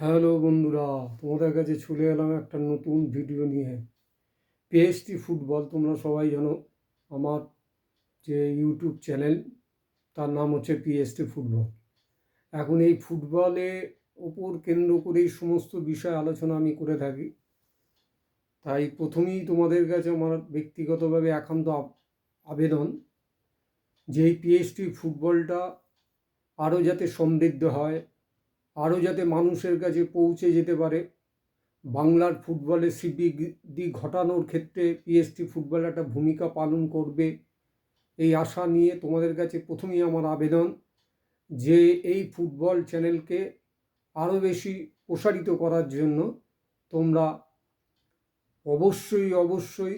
Hello বন্ধুরা, তোমাদের কাছে চলে এলাম একটা নতুন ভিডিও নিয়ে। পিএসটি ফুটবল তোমরা সবাই জানো আমার যে ইউটিউব চ্যানেল তার নাম হচ্ছে পিএসটি ফুটবল এখন এই ফুটবলে ওপর কেন্দ্র করেই সমস্ত বিষয় আলোচনা আমি করে থাকি। তাই প্রথমেই তোমাদের কাছে আমার ব্যক্তিগতভাবে একান্ত আব- আবেদন যে এই পিএসটি ফুটবলটা আরও যাতে সমৃদ্ধ হয় আরও যাতে মানুষের কাছে পৌঁছে যেতে পারে। বাংলার ফুটবলে স্বীকৃতি ঘটানোর ক্ষেত্রে পিএসটি ফুটবল একটা ভূমিকা পালন করবে এই আশা নিয়ে তোমাদের কাছে প্রথমেই আমার আবেদন যে এই ফুটবল চ্যানেলকে আরও বেশি প্রসারিত করার জন্য তোমরা অবশ্যই অবশ্যই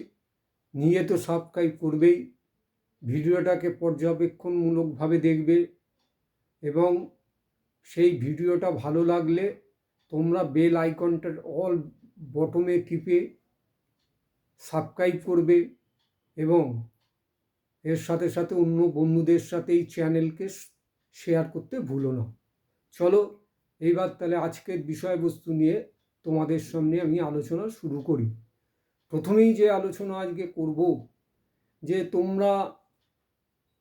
নিয়ে তো সাবস্ক্রাইব করবেই। ভিডিওটাকে পর্যবেক্ষণমূলকভাবে দেখবে এবং সেই ভিডিওটা ভালো লাগলে তোমরা বেল আইকনটা অল বটমে টিপে সাবস্ক্রাইব করবে এবং এর সাথে সাথে অন্য বন্ধুদের সাথে এই চ্যানেলকে শেয়ার করতে ভুলো না। চলো, এইবার তাহলে আজকের বিষয়বস্তু নিয়ে তোমাদের সামনে আমি আলোচনা শুরু করি। প্রথমেই যে আলোচনা আজকে করব, যে তোমরা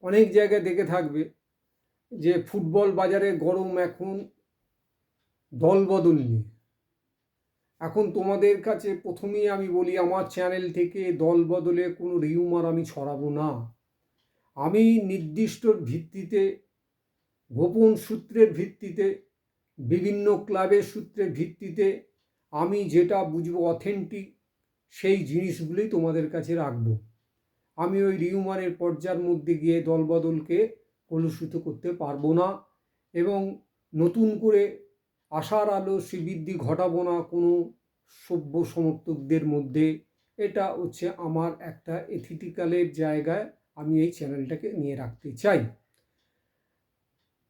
অনেক জায়গায় দেখে থাকবে যে ফুটবল বাজারে গরম এখন দলবদল নিয়ে। এখন তোমাদের কাছে প্রথমেই আমি বলি, আমার চ্যানেল থেকে দল বদলে কোনো রিউমার আমি ছড়াবো না। আমি নির্দিষ্ট ভিত্তিতে, গোপন সূত্রের ভিত্তিতে, বিভিন্ন ক্লাবের সূত্রের ভিত্তিতে আমি যেটা বুঝব অথেন্টিক সেই জিনিসগুলোই তোমাদের কাছে রাখব। আমি ওই রিউমারের পর্যায়ের মধ্যে গিয়ে দলবদলকে কলুষিত করতে পারব না এবং নতুন করে আশার আলো শ্রীবৃদ্ধি ঘটাবো না কোনো সভ্য সমর্থকদের মধ্যে। এটা হচ্ছে আমার একটা এথিটিক্যালের জায়গায় আমি এই চ্যানেলটাকে নিয়ে রাখতে চাই।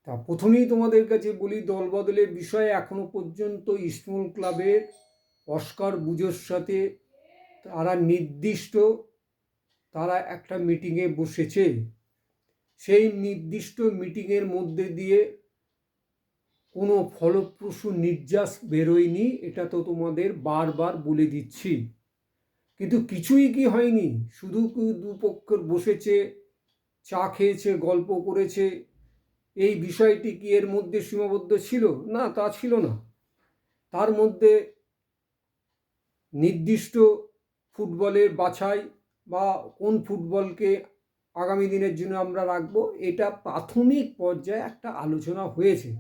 তা প্রথমেই তোমাদের কাছে বলি দলবদলের বিষয়ে এখনও পর্যন্ত ইস্টমল ক্লাবের অস্কার বুজোর সাথে তারা নির্দিষ্ট তারা একটা মিটিংয়ে বসেছে। সেই নির্দিষ্ট মিটিংয়ের মধ্যে দিয়ে কোনো ফলপ্রসূ নির্যাস বেরোয়নি, এটা তো তোমাদের বারবার বলে দিচ্ছি। কিন্তু কিছুই কি হয়নি? শুধু দুপক্ষের বসেছে, চা খেয়েছে, গল্প করেছে, এই বিষয়টি কি এর মধ্যে সীমাবদ্ধ ছিল? না, তা ছিল না। তার মধ্যে নির্দিষ্ট ফুটবলের বাছাই বা কোন ফুটবলকে আগামী দিনের জন্য আমরা রাখব। এটা প্রাথমিক পর্যায়ে একটা আলোচনা হয়েছে।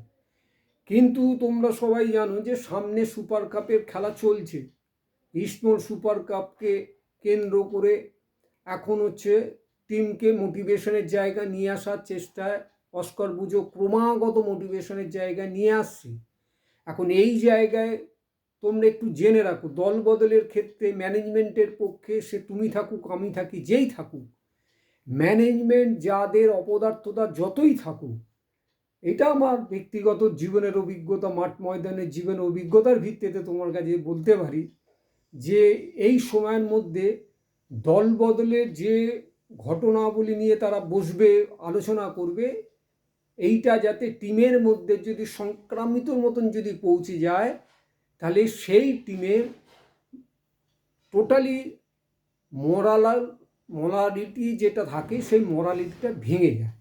কিন্তু তোমরা সবাই জানো যে সামনে সুপার কাপের খেলা চলছে। ইস্টমোর সুপার কাপকে কেন্দ্র করে এখন হচ্ছে টিমকে মোটিভেশনের জায়গা নিয়ে আসার চেষ্টায় অস্কর বুঝো ক্রমাগত মোটিভেশনের জায়গায় নিয়ে আসছে। এখন এই জায়গায় তোমরা একটু জেনে রাখো, দল বদলের ক্ষেত্রে ম্যানেজমেন্টের পক্ষে সে তুমি থাকুক, আমি থাকি, যেই থাকুক ম্যানেজমেন্ট যাদের অপদার্থতা যতই থাকুক, এটা আমার ব্যক্তিগত জীবনের অভিজ্ঞতা, মাঠ ময়দানের জীবনের অভিজ্ঞতার ভিত্তিতে তোমার কাছে বলতে পারি যে এই সময়ের মধ্যে দল বদলের যে ঘটনাবলী নিয়ে তারা বসবে, আলোচনা করবে, এইটা যাতে টিমের মধ্যে যদি সংক্রামিতর মতন যদি পৌঁছে যায়, তাহলে সেই টিমের টোটালি মোরালাল মোরালিটি যেটা থাকে, সেই মোরালিটিটা ভেঙে যায়।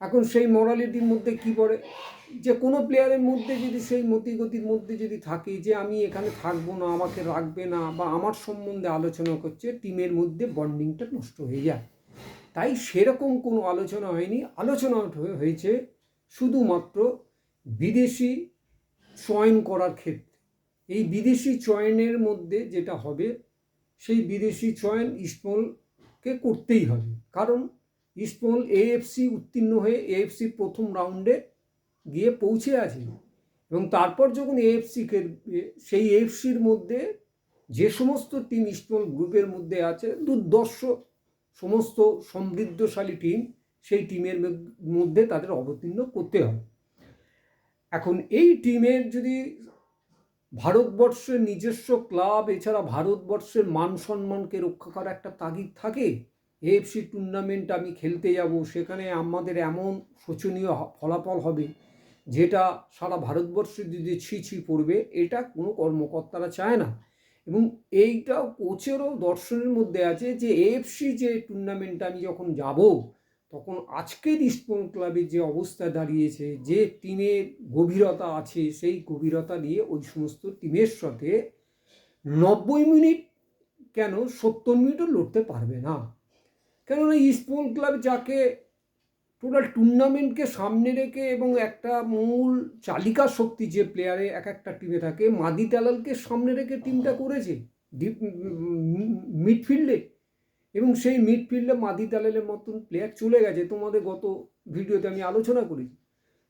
এখন সেই মোরালিটির মধ্যে কি পড়ে? যে কোনো প্লেয়ারের মধ্যে যদি সেই মতিগতির মধ্যে যদি থাকে, যে আমি এখানে থাকব না, আমাকে রাখবে না, বা আমার সম্বন্ধে আলোচনা করছে, টিমের মধ্যে বন্ডিংটা নষ্ট হয়ে যায়। তাই সেরকম কোনো আলোচনা হয়নি। আলোচনা হয়েছে শুধুমাত্র বিদেশি চয়ন করার ক্ষেত্রে। এই বিদেশি চয়নের মধ্যে যেটা হবে, সেই বিদেশি চয়ন ইস্টমলকে করতেই হবে। কারণ ইস্টমল এএফসি উত্তীর্ণ হয়ে এএফসি প্রথম রাউন্ডে গিয়ে পৌঁছে আছে। এবং তারপর যখন এএফসি খেলবে সেই এএফসির মধ্যে যে সমস্ত টিম ইস্টমল গ্রুপের মধ্যে আছে দুর্দর্শ সমস্ত সমৃদ্ধশালী টিম সেই টিমের মধ্যে তাদের অবতীর্ণ করতে হবে। এখন এই টিমের যদি ভারতবর্ষের নিজস্ব ক্লাব, এছাড়া ভারতবর্ষের মান সম্মানকে রক্ষা করার একটা তাগিদ থাকে। এএফসি টুর্নামেন্ট আমি খেলতে যাব, সেখানে আমাদের এমন শোচনীয় ফলাফল হবে, যেটা সারা ভারতবর্ষে যদি ছি পড়বে, এটা কোনো কর্মকর্তারা চায় না। এবং এইটাও কোচেরও দর্শনের মধ্যে আছে যে এএফসি যে টুর্নামেন্টটা আমি যখন যাব তখন আজকের ইস্টপন ক্লাবের যে অবস্থা দাঁড়িয়েছে, যে টিমের গভীরতা আছে, সেই গভীরতা নিয়ে ওই সমস্ত টিমের সাথে নব্বই মিনিট কেন সত্তর মিনিটও লড়তে পারবে না। কেননা ইস্টপন ক্লাব যাকে টোটাল টুর্নামেন্টকে সামনে রেখে এবং একটা মূল চালিকা শক্তি যে প্লেয়ারে এক একটা টিমে থাকে, মাদি তালালকে সামনে রেখে টিমটা করেছে ডিপ মিডফিল্ডে এবং সেই মিডফিল্ডে মাদি তালালের মতন প্লেয়ার চলে গেছে। তোমাদের গত ভিডিওতে আমি আলোচনা করেছি।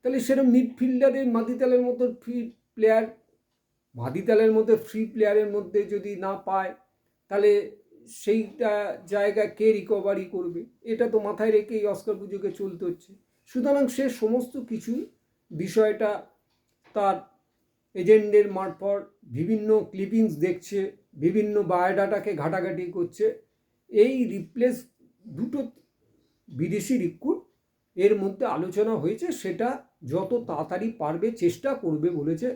তাহলে সেটা মিডফিল্ডারে মাদি তালের মতো ফ্রি প্লেয়ার মাদি তালের মধ্যে ফ্রি প্লেয়ারের মধ্যে যদি না পায়, তাহলে সেইটা জায়গা কে রিকভারি করবে? এটা তো মাথায় রেখেই অস্কার পুজোকে চলতে হচ্ছে। সুতরাং সে সমস্ত কিছুই বিষয়টা তার এজেন্টের মারফত বিভিন্ন ক্লিপিংস দেখছে, বিভিন্ন বায়োডাটাকে ঘাটাঘাটি করছে। এই রিপ্লেস দুটো বিদেশি রিক্রুট এর মধ্যে আলোচনা হয়েছে, সেটা যত তাড়াতাড়ি পারবে চেষ্টা করবে বলেছে।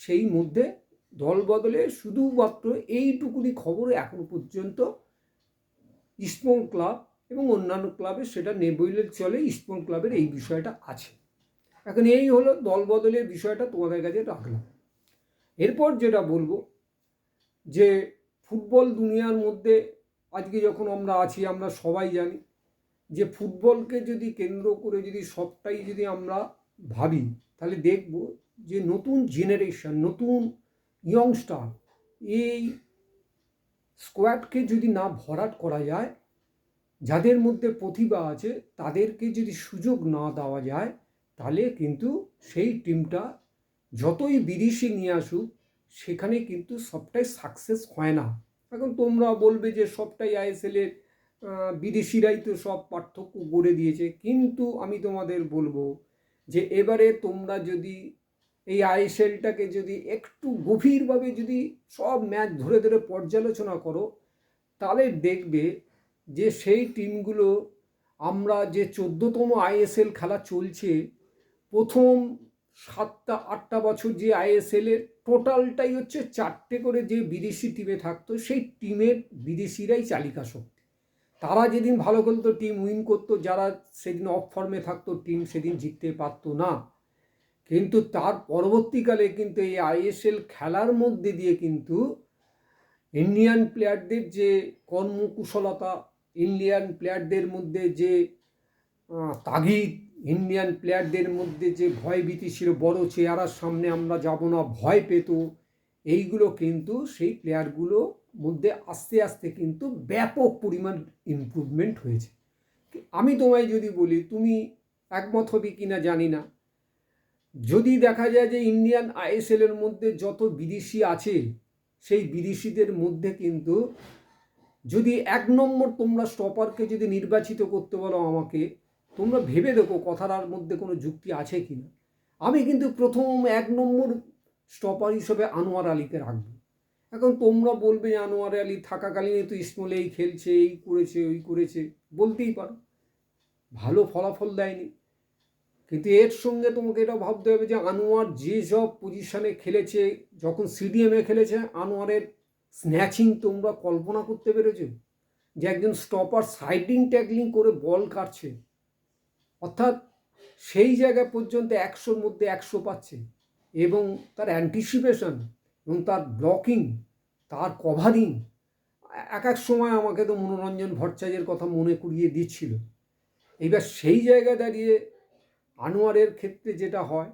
সেই মধ্যে দল বদলে শুধুমাত্র এইটুকুনি খবর এখনও পর্যন্ত ইস্টমন ক্লাব এবং অন্যান্য ক্লাবে সেটা নেবইলের চলে ইস্টমন ক্লাবের এই বিষয়টা আছে। এখন এই হলো দল বদলের বিষয়টা, তোমাদের কাছে রাখলাম। এরপর যেটা বলব যে ফুটবল দুনিয়ার মধ্যে আজকে যখন আমরা আছি, আমরা সবাই জানি যে ফুটবলকে যদি কেন্দ্র করে যদি সবটাই যদি আমরা ভাবি, তাহলে দেখব যে নতুন জেনারেশন নতুন ইয়ংস্টার এই স্কোয়াডকে যদি না ভরাট করা যায়, যাদের মধ্যে প্রতিভা আছে, তাদেরকে যদি সুযোগ না দেওয়া যায়, তাহলে কিন্তু সেই টিমটা যতই বিদেশি নিয়ে আসুক, সেখানে কিন্তু সবটাই সাকসেস হয় না। এখন তোমরা বলবে যে সবটাই আইএসএলের বিদেশিরাই তো সব পার্থক্য গড়ে দিয়েছে। কিন্তু আমি তোমাদের বলব যে এবারে তোমরা যদি এই আইএসএলটাকে যদি একটু গভীরভাবে যদি সব ম্যাচ ধরে ধরে পর্যালোচনা করো, তাহলে দেখবে যে সেই টিমগুলো আমরা যে চোদ্দোতম আইএসএল খেলা চলছে, প্রথম সাতটা, আটটা বছর যে আইএসএলের টোটালটাই হচ্ছে চারটে করে যে বিদেশি টিমে থাকতো, সেই টিমের বিদেশিরাই চালিকা শক্তি। তারা যেদিন ভালো খেলতো, টিম উইন করতো, যারা সেদিন অফ ফর্মে থাকতো, টিম সেদিন জিততে পারতো না। কিন্তু তার পরবর্তীকালে কিন্তু এই আইএসএল খেলার মধ্যে দিয়ে কিন্তু ইন্ডিয়ান প্লেয়ারদের যে কর্মকুশলতা, ইন্ডিয়ান প্লেয়ারদের মধ্যে যে তাগিদ ইন্ডিয়ান প্লেয়ারদের মধ্যে যে ভয়ভীতি ছিল, বড় চেয়ারার সামনে আমরা যাব না, ভয় পেত, এইগুলো কিন্তু সেই প্লেয়ারগুলো মধ্যে আস্তে আস্তে কিন্তু ব্যাপক পরিমাণ ইমপ্রুভমেন্ট হয়েছে। আমি তোমায় যদি বলি, তুমি একমত হবে কি না জানি না। যদি দেখা যায় যে ইন্ডিয়ান আইএসএলের মধ্যে যত বিদেশি আছে, সেই বিদেশিদের মধ্যে কিন্তু যদি এক নম্বর তোমরা স্টপারকে যদি নির্বাচিত করতে বলো আমাকে তোমরা ভেবে দেখো কথাটার মধ্যে কোনো যুক্তি আছে কি না। আমি কিন্তু প্রথম এক নম্বর স্টপার হিসেবে আনোয়ার আলীকে রাখব। এখন তোমরা বলবে আনোয়ার আলী থাকাকালীন তো ইসমলে এই খেলছে, এই করেছে, ওই করেছে, বলতেই পারো। ভালো ফলাফল দেয়নি। কিন্তু এর সঙ্গে তোমাকে এটা ভাবতে হবে যে আনোয়ার যে সব পজিশানে খেলেছে, যখন সিডিএমে খেলেছে, আনোয়ারের স্ন্যাচিং তোমরা কল্পনা করতে পেরেছ? যে একজন স্টপার সাইডিং ট্যাগলিং করে বল কাটছে। অর্থাৎ সেই জায়গা পর্যন্ত একশোর মধ্যে একশো পাচ্ছে এবং তার অ্যান্টিসিপেশন এবং তার ব্লকিং তার কভারিং এক এক সময় আমাকে তো মনোরঞ্জন ভট্টাচার্যের কথা মনে করিয়ে দিচ্ছিল। এইবার সেই জায়গায় দাঁড়িয়ে আনোয়ারের ক্ষেত্রে যেটা হয়,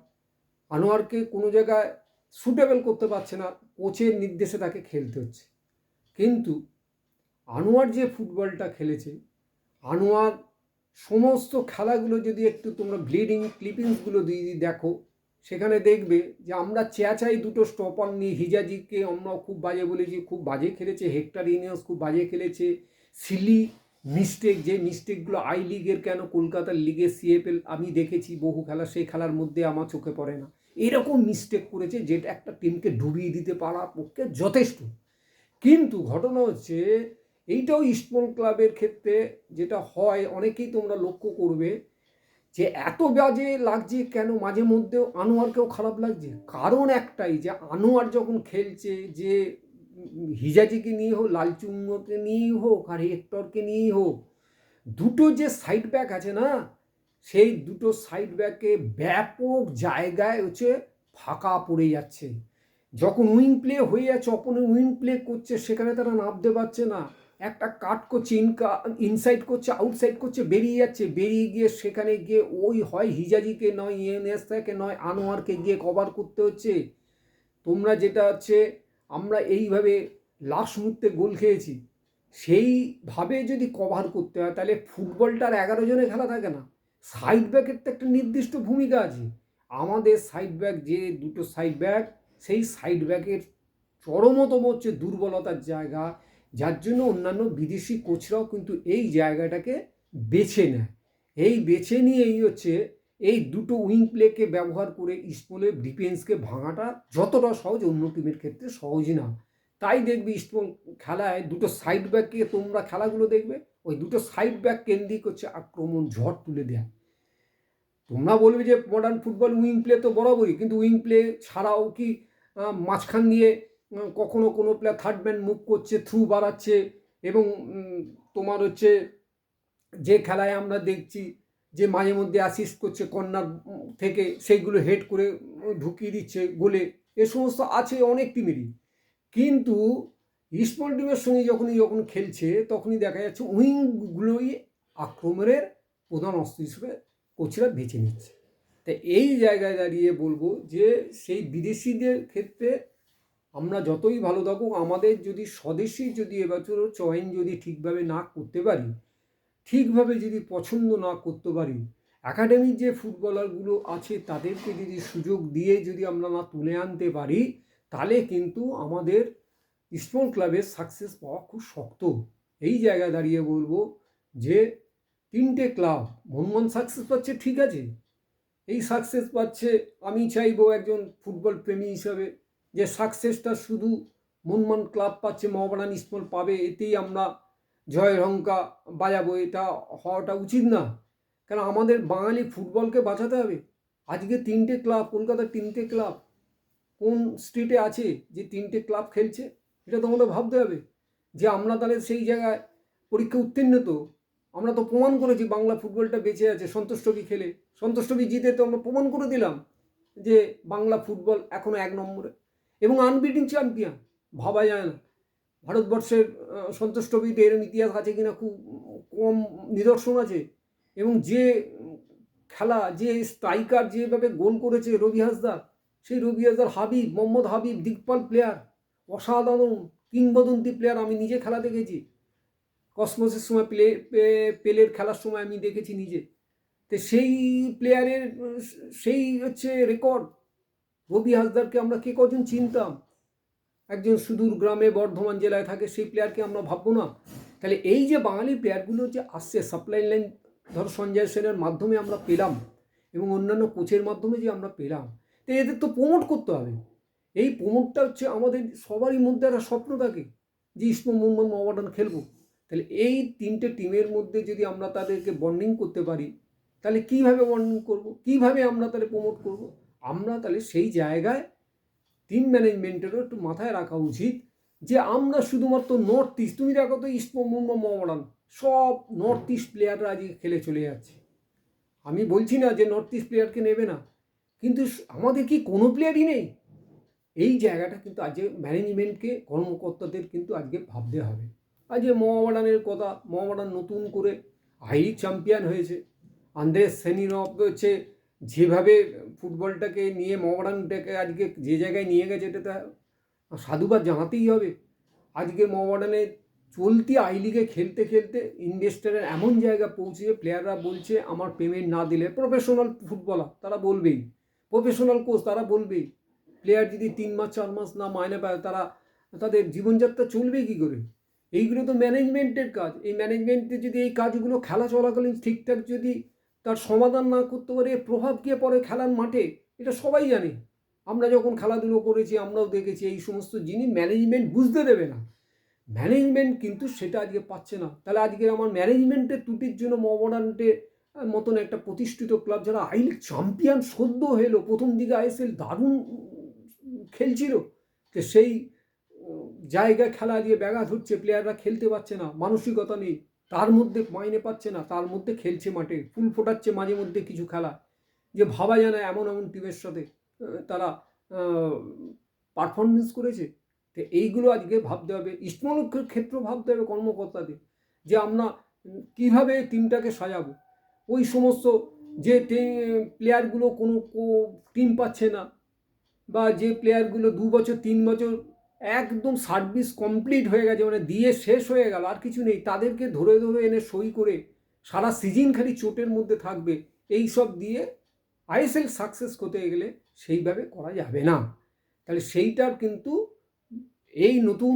আনোয়ারকে কোনো জায়গায় সুটেবল করতে পারছে না, কোচের নির্দেশে তাকে খেলতে হচ্ছে। কিন্তু আনোয়ার যে ফুটবলটা খেলেছে, আনোয়ার সমস্ত খেলাগুলো যদি একটু তোমরা ব্লিডিং ক্লিপিংসগুলো দিয়ে দেখো, সেখানে দেখবে যে আমরা চেঁচাই দুটো স্টপার নিয়ে, হিজাজিকে আমরা খুব বাজে বলেছি, খুব বাজে খেলেছে, হেক্টার ইনিয়াস খুব বাজে খেলেছে। সিলি মিস্টেক যে মিস্টেকগুলো আই লিগের কেন, কলকাতার লিগে সিএফএল আমি দেখেছি বহু খেলা, সেই খেলার মধ্যে আমার চোখে পড়ে না। এরকম মিস্টেক করেছে যেটা একটা টিমকে ডুবিয়ে দিতে পারার পক্ষে যথেষ্ট। কিন্তু ঘটনা হচ্ছে এইটাও ইস্টমন ক্লাবের ক্ষেত্রে যেটা হয়, অনেকেই তোমরা লক্ষ্য করবে যে এত বাজে লাগছে কেন? মাঝে মধ্যেও আনোয়ারকেও খারাপ লাগছে। কারণ একটাই যে আনোয়ার যখন খেলছে, যে হিজাজিকে নিয়ে হোক, লালচুঙ্গকে নিয়েই হোক আর হেক্টরকে নিয়েই হোক, দুটো যে সাইড ব্যাক আছে না, সেই দুটো সাইড ব্যাকে ব্যাপক জায়গায় হচ্ছে ফাঁকা পড়ে যাচ্ছে। যখন উইং প্লে হয়ে যাচ্ছে অপনে উইং প্লে করছে, সেখানে তারা নামতে পারছে না। একটা কাট করছে ইনকা ইনসাইড করছে আউটসাইড করছে, বেরিয়ে যাচ্ছে। বেরিয়ে গিয়ে সেখানে গিয়ে ওই হয় হিজাজিকে নয় ইএনএসকে নয়, আনোয়ারকে গিয়ে কভার করতে হচ্ছে। তোমরা যেটা হচ্ছে, আমরা এইভাবে লাস্ট মুহূর্তে গোল খেয়েছি। সেইভাবে যদি কভার করতে হয়, তাহলে ফুটবলটার এগারো জনে খেলা থাকে না। সাইড ব্যাকের তো একটা নির্দিষ্ট ভূমিকা আছে। আমাদের সাইড ব্যাক যে দুটো সাইড ব্যাক সেই সাইড ব্যাকের চরমতম হচ্ছে দুর্বলতার জায়গা। যার জন্য অন্যান্য বিদেশি কোচরাও কিন্তু এই জায়গাটাকে বেছে নেয়। এই বেছে নিয়েই হচ্ছে এই দুটো উইং প্লেকে ব্যবহার করে ইস্টবলের ডিফেন্সকে ভাঙাটা যতটা সহজ অন্য টিমের ক্ষেত্রে সহজ না। তাই দেখবি ইস্টবল খেলায় দুটো সাইড ব্যাককে তোমরা খেলাগুলো দেখবে, ওই দুটো সাইড ব্যাক কেন্দ্রিক হচ্ছে আক্রমণ, ঝড় তুলে দেয়। তোমরা বলবে যে মডার্ন ফুটবল উইং প্লে তো বরাবরই, কিন্তু উইং প্লে ছাড়াও কি মাঝখান দিয়ে কখনো কোনো প্লেয়ার থার্ড ম্যান মুভ করছে থ্রু বাড়াচ্ছে এবং তোমার হচ্ছে যে খেলায় আমরা দেখছি যে মাঝে মধ্যে অ্যাসিস্ট করছে কর্নার থেকে, সেইগুলো হেড করে ঢুকিয়ে দিচ্ছে গোলে। এ সমস্ত আছে অনেক টিমেরই কিন্তু ইস্টবল টিমের সঙ্গে যখনই যখন খেলছে, তখনই দেখা যাচ্ছে উইংগুলোই আক্রমণের প্রধান অস্ত্র হিসেবে কোচরা বেছে নিচ্ছে। তা এই জায়গায় দাঁড়িয়ে বলব যে সেই বিদেশিদের ক্ষেত্রে আমরা যতই ভালো থাকুক, আমাদের যদি স্বদেশি যদি এবছর চয়ন যদি ঠিকভাবে না করতে পারি, ঠিকভাবে যদি পছন্দ না করতে পারি একাডেমির যে ফুটবলারগুলো আছে, তাদেরকে যদি সুযোগ দিয়ে যদি আমরা না তুলে আনতে পারি, তাহলে কিন্তু আমাদের স্মল ক্লাবের সাকসেস পাওয়া খুব শক্ত। এই জায়গায় দাঁড়িয়ে বলব যে, তিনটে ক্লাব মোহনবাগান সাকসেস পাচ্ছে, ঠিক আছে। এই সাকসেস পাচ্ছে, আমি চাইব একজন ফুটবল প্রেমী হিসাবে যে সাকসেসটা শুধু মোহনবাগান ক্লাব পাচ্ছে মোহামেডান স্মল পাবে, এতেই আমরা জয়ের হংকা বাজাবো। এটা হওয়াটা উচিত না। কেন আমাদের বাঙালি ফুটবলকে বাঁচাতে হবে? আজকে তিনটে ক্লাব কলকাতার তিনটে ক্লাব কোন স্ট্রিটে আছে যে তিনটে ক্লাব খেলছে? এটা তো আমাদের ভাবতে হবে। যে আমরা তাহলে সেই জায়গায় পরীক্ষা উত্তীর্ণ তো, আমরা তো প্রমাণ করেছি বাংলা ফুটবলটা বেঁচে আছে, সন্তোষ ট্রফি খেলে। সন্তোষ ট্রফি জিতে তো আমরা প্রমাণ করে দিলাম যে বাংলা ফুটবল এখনও এক নম্বরে। এবং আনবিটিং চ্যাম্পিয়ন ভাবা যায় না। ভারতবর্ষের আহ, সন্তোষ ট্রফিতে এরম ইতিহাস আছে কিনা খুব কম নিদর্শন আছে। এবং যে খেলা যে স্ট্রাইকার যেভাবে গোল করেছে রবি হাসদা সেই রবি হাসদার হাবিব মোহাম্মদ হাবিব দিকপাল প্লেয়ার অসাধারণ কিংবদন্তি প্লেয়ার আমি নিজে খেলা দেখেছি। কসমোসের সময় প্লে পেলের খেলার সময় আমি দেখেছি নিজে। তো সেই প্লেয়ারের সেই হচ্ছে রেকর্ড রবি হাসদারকে আমরা কে কজন চিনতাম? একজন সুদূর গ্রামে বর্ধমান জেলায় থাকে, সেই প্লেয়ারকে আমরা ভাববো না। তাহলে এই যে বাঙালি প্লেয়ারগুলো যে আসছে সাপ্লাই লাইন ধর সঞ্জয় সেনের মাধ্যমে আমরা পেলাম এবং অন্যান্য কোচের মাধ্যমে যে আমরা পেলাম, তো এদের তো প্রমোট করতে হবে। এই প্রমোটটা হচ্ছে আমাদের সবারই মধ্যে একটা স্বপ্ন থাকে যে ইস্ট মোহাম্মদ মোহামেডান খেলব। তাহলে এই তিনটে টিমের মধ্যে যদি আমরা তাদেরকে বন্ডিং করতে পারি, তাহলে কীভাবে বন্ডিং করব? কীভাবে আমরা তাহলে প্রমোট করব? আমরা তাহলে সেই জায়গায় টিম ম্যানেজমেন্টেরও একটু মাথায় রাখা উচিত যে আমরা শুধুমাত্র নর্থ ইস্ট তুমি দেখো তো ইস্ট মুম্বাই মোহামেডান সব নর্থ ইস্ট প্লেয়াররা আজকে খেলে চলে যাচ্ছে। আমি বলছি না যে নর্থ ইস্ট প্লেয়ারকে নেবে না, কিন্তু আমাদের কি কোনো প্লেয়ারই নেই? এই জায়গাটা কিন্তু আজকে ম্যানেজমেন্টকে, কর্মকর্তাদের কিন্তু আজকে ভাবতে হবে। আজকে মোহামেডানের কথা মোহামেডান নতুন করে হাই চ্যাম্পিয়ন হয়েছে। আন্দ্রেস সেনিনভ হচ্ছে যেভাবে ফুটবলটাকে নিয়ে মোহামেডানটাকে আজকে যে জায়গায় নিয়ে গেছে, এটা তো সাধুবাদ জানাতেই হবে। আজকে মোহামেডানের চলতি আই লিগে খেলতে খেলতে ইনভেস্টারের এমন জায়গা পৌঁছে প্লেয়াররা বলছে, আমার পেমেন্ট না দিলে প্রফেশনাল ফুটবলার, তারা বলবেই। প্রফেশনাল কোচ, তারা বলবেই। প্লেয়ার যদি তিন মাস, চার মাস না মাইনে পায়, তারা তাদের জীবনযাত্রা চলবে কী করে? এইগুলো তো ম্যানেজমেন্টের কাজ। এই ম্যানেজমেন্টে যদি এই কাজগুলো খেলা চলাকালীন ঠিকঠাক যদি তার সমাধান না করতে পারে, প্রভাব গিয়ে পড়ে খেলার মাঠে, এটা সবাই জানে। আমরা যখন খেলাধুলো করেছি, আমরাও দেখেছি, এই সমস্ত জিনিস ম্যানেজমেন্ট বুঝতে দেবে না। ম্যানেজমেন্ট কিন্তু সেটা আজকে পাচ্ছে না। তাহলে আজকে আমার ম্যানেজমেন্টের ত্রুটির জন্য মোহামেডানটে মতন একটা প্রতিষ্ঠিত ক্লাব যারা আই লিগ চ্যাম্পিয়ন সদ্য হলো, প্রথম দিকে আইএসএল দারুণ খেলছিল তো সেই জায়গায় খেলা দিয়ে ব্যাঘাত হচ্ছে প্লেয়াররা খেলতে পারছে না, মানসিকতা নেই। তার মধ্যে মাইনে পাচ্ছে না, তার মধ্যে খেলছে মাঠে, ফুল ফোটাচ্ছে মাঝে মধ্যে কিছু খেলা। যে ভাবা যায় না এমন এমন টিমের সাথে তারা পারফরমেন্স করেছে। তো এইগুলো আজকে ভাবতে হবে। ইস্টমলের ক্ষেত্রেও ভাবতে হবে কর্মকর্তাদের, যে আমরা কীভাবে টিমটাকে সাজাবো। ওই সমস্ত যে প্লেয়ারগুলো কোনো টিম পাচ্ছে না, বা যে প্লেয়ারগুলো দু বছর, তিন বছর একদম সার্ভিস কমপ্লিট হয়ে গেছে মানে দিয়ে শেষ হয়ে গেল, আর কিছু নেই। তাদেরকে ধরে ধরে এনে সই করে সারা সিজন খালি চোটের মধ্যে থাকবে, এই সব দিয়ে আইএসএল সাকসেস করতে গেলে সেইভাবে করা যাবে না। তাহলে সেইটার কিন্তু এই নতুন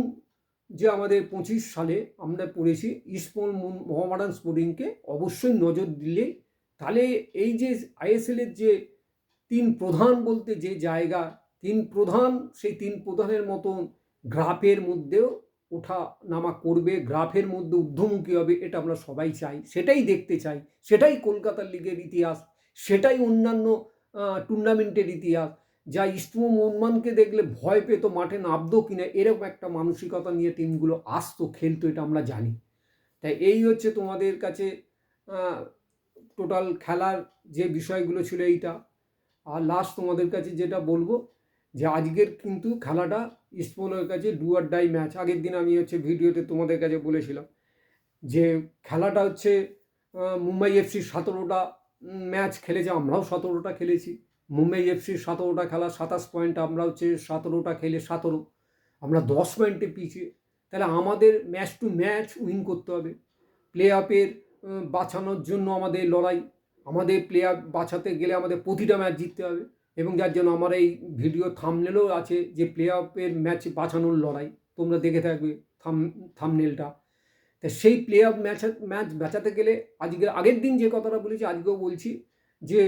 যে আমাদের পঁচিশ সালে আমরা পড়েছি ইস্টমল মোহামেডান স্পোর্টিংকে অবশ্যই নজর দিলে, তাহলে এই যে আইএসএলের যে তিন প্রধান বলতে যে জায়গা তিন প্রধান, সেই তিন প্রধানের মতন গ্রাফের মধ্যেও ওঠা নামা করবে, গ্রাফের মধ্যে ঊর্ধ্বমুখী হবে, এটা আমরা সবাই চাই, সেটাই দেখতে চাই, সেটাই কলকাতার লিগের ইতিহাস, সেটাই অন্যান্য টুর্নামেন্টের ইতিহাস, যা ইস্টমো মোহনমানকে দেখলে ভয় পেত মাঠে নামতো কিনা, এরকম একটা মানসিকতা নিয়ে টিমগুলো আসতো, খেলতো, এটা আমরা জানি। তাই এই হচ্ছে তোমাদের কাছে টোটাল খেলার যে বিষয়গুলো ছিল এইটা। আর লাস্ট তোমাদের কাছে যেটা বলব যে আজকের কিন্তু খেলাটা ইস্টমোলের কাছে ডু আর ডাই ম্যাচ আগের দিন আমি হচ্ছে ভিডিওতে তোমাদের কাছে বলেছিলাম যে খেলাটা হচ্ছে মুম্বাই এফসি সতেরোটা ম্যাচ খেলেছে, আমরাও সতেরোটা খেলেছি। মুম্বাই এফসি সতেরোটা খেলা, সাতাশ পয়েন্ট আমরা হচ্ছে সতেরোটা খেলে সতেরো। আমরা দশ পয়েন্টে পিছিয়ে। তাহলে আমাদের ম্যাচ টু ম্যাচ উইন করতে হবে। প্লে অফের বাঁচানোর জন্য আমাদের লড়াই। আমাদের প্লেয়ার বাঁচাতে গেলে আমাদের প্রতিটা ম্যাচ জিততে হবে। এবং যার জন্য আমার এই ভিডিও থামনেলও আছে যে প্লে অফের ম্যাচ বাঁচানোর লড়াই। তোমরা দেখে থাকবে থাম থামনেলটা তা সেই প্লে অফ ম্যাচ ম্যাচ বাঁচাতে গেলে আজকে, আগের দিন যে কথাটা বলেছি, আজকেও বলছি যে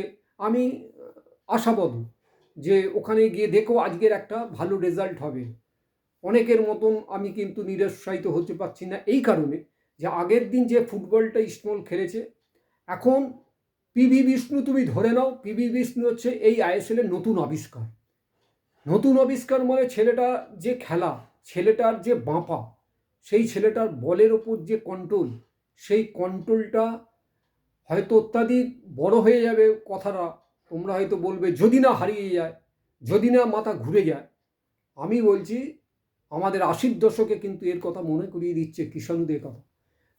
আমি আশাবাদ যে ওখানে গিয়ে দেখো আজকের একটা ভালো রেজাল্ট হবে। অনেকের মতন আমি কিন্তু নিরুৎসাহিত হতে পারছি না এই কারণে যে আগের দিন যে ফুটবলটা ইস্টমল খেলেছে, এখন পিভি বিষ্ণু তুমি ধরে নাও পিভি বিষ্ণু হচ্ছে এই আইএসএলের নতুন আবিষ্কার। নতুন আবিষ্কার মানে ছেলেটা যে খেলা, ছেলেটার যে বাঁপা, সেই ছেলেটার বলের ওপর যে কন্ট্রোল সেই কন্ট্রোলটা হয়তো অত্যাধিক বড় হয়ে যাবে কথাটা তোমরা হয়তো বলবে, যদি না হারিয়ে যায়, যদি না মাথা ঘুরে যায়। আমি বলছি, আমাদের আশির দশকে কিন্তু এর কথা মনে করিয়ে দিচ্ছে কিষাণুদের কথা।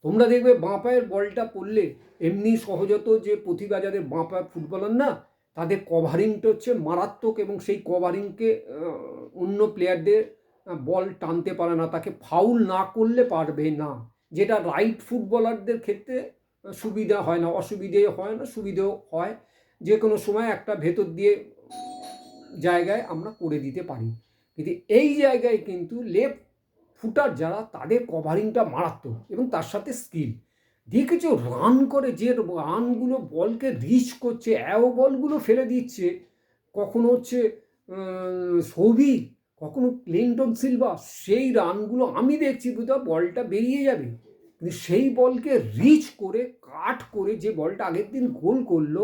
তোমরা দেখবে বাঁ পায়ের বলটা পড়লে এমনি সহজত যে প্রতিভা যাদের বাঁ পায়ের ফুটবলার না, তাদের কভারিংটা হচ্ছে মারাত্মক এবং সেই কভারিংকে অন্য প্লেয়ারদের বল টানতে পারে না, তাকে ফাউল না করলে পারবে না। যেটা রাইট ফুটবলারদের ক্ষেত্রে সুবিধা হয় না, অসুবিধে হয় না, সুবিধেও হয়। যে কোনো সময় একটা ভেতর দিয়ে জায়গায় আমরা করে দিতে পারি। কিন্তু এই জায়গায় কিন্তু লেফট ফুটার যারা, তাদের কভারিংটা মারাত্মক এবং তার সাথে স্কিল। দেখেছ রান করে যে রানগুলো বলকে রিচ করছে, অ্যাও বলগুলো ফেলে দিচ্ছে, কখনো হচ্ছে সৌভিক কখনো ক্লিন্টন সিলভা, সেই রানগুলো আমি দেখছি, বুঝতে বলটা বেরিয়ে যাবে। কিন্তু সেই বলকে রিচ করে, কাট করে যে বলটা আগের দিন গোল করল,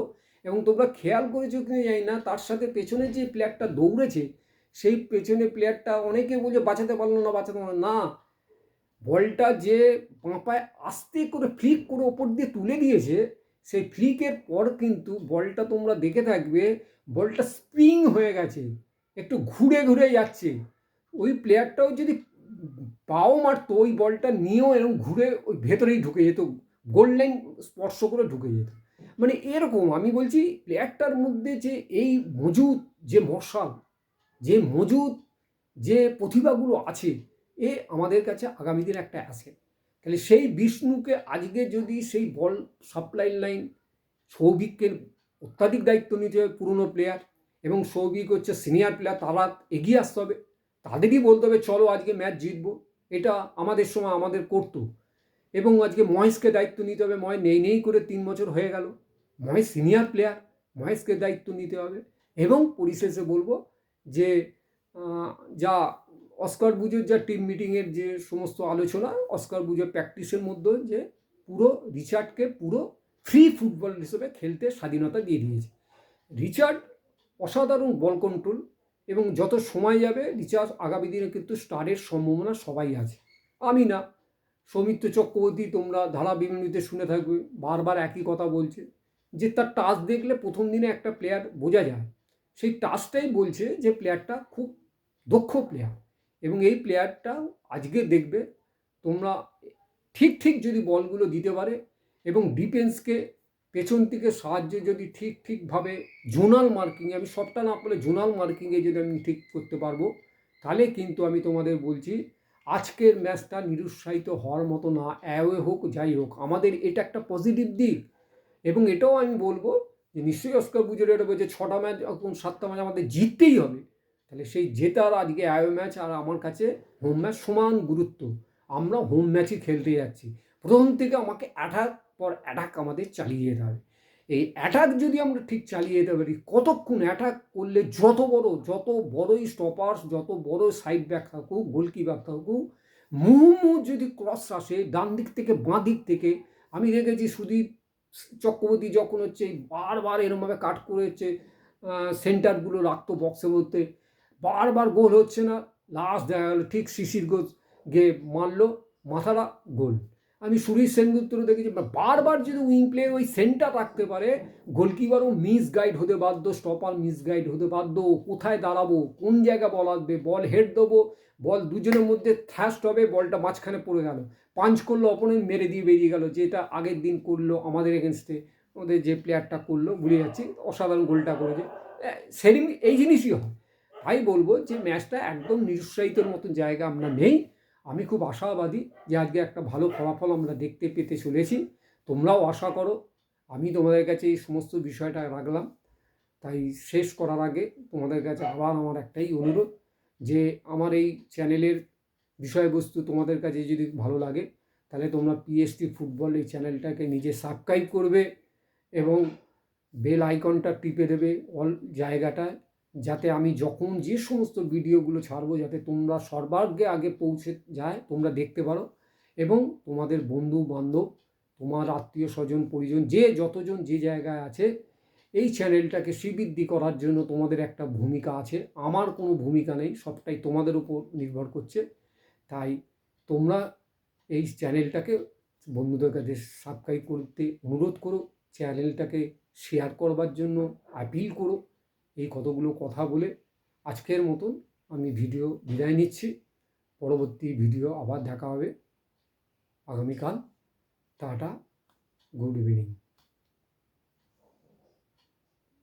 এবং তোমরা খেয়াল করেছ কিনা জানি না, তার সাথে পেছনে যে প্লেয়ারটা দৌড়েছে সেই পেছনে প্লেয়ারটা অনেকে বলছে, বাঁচাতে পারল না, বাঁচাতে পারল না। বলটা যে বাঁপায় আস্তে করে ফ্লিক করে ওপর দিয়ে তুলে দিয়েছে, সেই ফ্লিকের পর কিন্তু বলটা তোমরা দেখে থাকবে, বলটা স্প্রিং হয়ে গেছে, একটু ঘুরে ঘুরে যাচ্ছে। ওই প্লেয়ারটাও যদি পাও মারতো, ওই বলটা নিয়েও এরকম ঘুরে ওই ভেতরেই ঢুকে যেত গোল লাইন স্পর্শ করে ঢুকে যেত। মানে এরকম, আমি বলছি প্লেয়ারটার মধ্যে যে এই মজুদ, যে মশাল যে মজুদ, যে প্রতিভাগুলো আছে, এ আমাদের কাছে আগামী দিন একটা আসে। তাহলে সেই বিষ্ণুকে আজকে যদি সেই বল সাপ্লাই লাইন সৌভিককে অত্যাধিক দায়িত্ব নিতে হবে পুরনো প্লেয়ার এবং সৌভিক হচ্ছে সিনিয়র প্লেয়ার তারা এগিয়ে আসতে হবে। তাদেরই বলতে হবে, চলো আজকে ম্যাচ জিতবো। এটা আমাদের সময় আমাদের করতো এবং আজকে মহেশকে দায়িত্ব নিতে হবে। মহেশ নেই নেই করে তিন বছর হয়ে গেল। মহেশ সিনিয়র প্লেয়ার মহেশকে দায়িত্ব নিতে হবে। এবং পরিশেষে বলব যে যা অস্কার বুঝের যা টিম মিটিংয়ের যে সমস্ত আলোচনা, অস্কার বুঝের প্র্যাকটিসের মধ্যে যে পুরো রিচার্ডকে পুরো ফ্রি ফুটবল হিসেবে খেলতে স্বাধীনতা দিয়ে দিয়েছে। রিচার্ড অসাধারণ বল কন্ট্রোল এবং যত সময় যাবে রিচার্জ আগামী দিনে কিন্তু স্টারের সম্ভাবনা সবাই আছে। আমি না। সৌমিত্র চক্রবর্তী, তোমরা ধারা বিবরণীতে শুনে থাকবে, বারবার একই কথা বলছে যে, তার টাচ দেখলে প্রথম দিনে একটা প্লেয়ার বোঝা যায়। সেই টাচটাই বলছে যে প্লেয়ারটা খুব দক্ষ প্লেয়ার এবং এই প্লেয়ারটা আজকে দেখবে তোমরা ঠিক ঠিক যদি বলগুলো দিতে পারে এবং ডিফেন্সকে পেছন থেকে সাহায্যে যদি ঠিক, ঠিকভাবে জোনাল মার্কিংয়ে আমি সবটা না বলে জোনাল মার্কিংয়ে যদি আমি ঠিক করতে পারব, তাহলে কিন্তু আমি তোমাদের বলছি আজকের ম্যাচটা নিরুৎসাহিত হওয়ার মতো না অ্যাওয়ে হোক, যাই হোক, আমাদের এটা একটা পজিটিভ দিক এবং এটাও আমি বলব যে নিশ্চয়ই অস্কার বুঝে এটা বলছে ছটা ম্যাচ এখন সাতটা ম্যাচ আমাদের জিততেই হবে। তাহলে সেই জেতার আজকে অ্যাওয়ে ম্যাচ আর আমার কাছে হোম ম্যাচ সমান গুরুত্ব। আমরা হোম ম্যাচই খেলতে যাচ্ছি। প্রথম থেকে আমাকে অ্যাটাক পর অ্যাটাক আমাদের চালিয়ে যেতে হবে। এই অ্যাটাক যদি আমরা ঠিক চালিয়ে যেতে পারি, কতক্ষণ অ্যাটাক করলে যত বড়, যত বড়ই স্টপার্স যত বড় সাইড ব্যাক থাকুক গোলকিপার থাকুক মুহু যদি ক্রস আসে ডান দিক থেকে বাঁ দিক থেকে, আমি দেখেছি সুদীপ চক্রবর্তী যখন হচ্ছে বারবার এরমভাবে কাট করে হচ্ছে সেন্টারগুলো রাখতো বক্সের মধ্যে, বারবার গোল হচ্ছে না লাস্ট দেখা গেলো ঠিক শিশির গোল গিয়ে মারলো মাথারা গোল আমি সুরেশ সেনগুপ্তরও দেখেছি। বারবার যদি উইং প্লে ওই সেন্টার রাখতে পারে, গোলকিপারও মিস গাইড হতে বাধ্য স্টপার মিস গাইড হতে বাধ্য। কোথায় দাঁড়াবো, কোন জায়গা বল আসবে, বল হেড দেবো, বল দুজনের মধ্যে থ্যাস্ট হবে, বলটা মাঝখানে পড়ে গেল। পাঞ্চ করল অপোনেন্ট মেরে দিয়ে বেরিয়ে গেল যেটা আগের দিন করল আমাদের এগেনস্টে ওদের যে প্লেয়ারটা করল, ভুলে যাচ্ছি, অসাধারণ গোলটা করেছে। সেদিন এই জিনিসই হয়। তাই বলব যে ম্যাচটা একদম নিরুৎসাহিতর মতন জায়গা আমরা নেই। আমি খুব আশাবাদী যে আজকে একটা ভালো ফলাফল আমরা দেখতে পেতে চলেছি। তোমরাও আশা করো, আমি তোমাদের কাছে এই সমস্ত বিষয়টা রাখলাম। তাই শেষ করার আগে তোমাদের কাছে আবার আমার একটাই অনুরোধ যে আমার এই চ্যানেলের বিষয়বস্তু তোমাদের কাছে যদি ভালো লাগে, তাহলে তোমরা পিএসটি ফুটবল এই চ্যানেলটাকে নিজে সাবস্ক্রাইব করবে এবং বেল আইকনটা টিপে দেবে অল জায়গাটায়। যাতে আমি যখন যে সমস্ত ভিডিওগুলো ছাড়বো, যাতে তোমরা সর্বাগ্রে আগে পৌঁছে যায়, তোমরা দেখতে পারো। এবং তোমাদের বন্ধু বান্ধব তোমার আত্মীয় স্বজন, পরিজন, যে যতজন যে জায়গায় আছে, এই চ্যানেলটাকে শ্রীবৃদ্ধি করার জন্য তোমাদের একটা ভূমিকা আছে। আমার কোনো ভূমিকা নেই, সবটাই তোমাদের উপর নির্ভর করছে। তাই তোমরা এই চ্যানেলটাকে বন্ধুদের কাছে সাবস্ক্রাইব করতে অনুরোধ করো, চ্যানেলটাকে শেয়ার করবার জন্য আপিল করো। এই কতগুলো কথা বলে আজকের মতন আমি ভিডিও বিদায় নিচ্ছি। পরবর্তী ভিডিও আবার দেখা হবে। আগামীকাল টাটা, গুড ইভিনিং।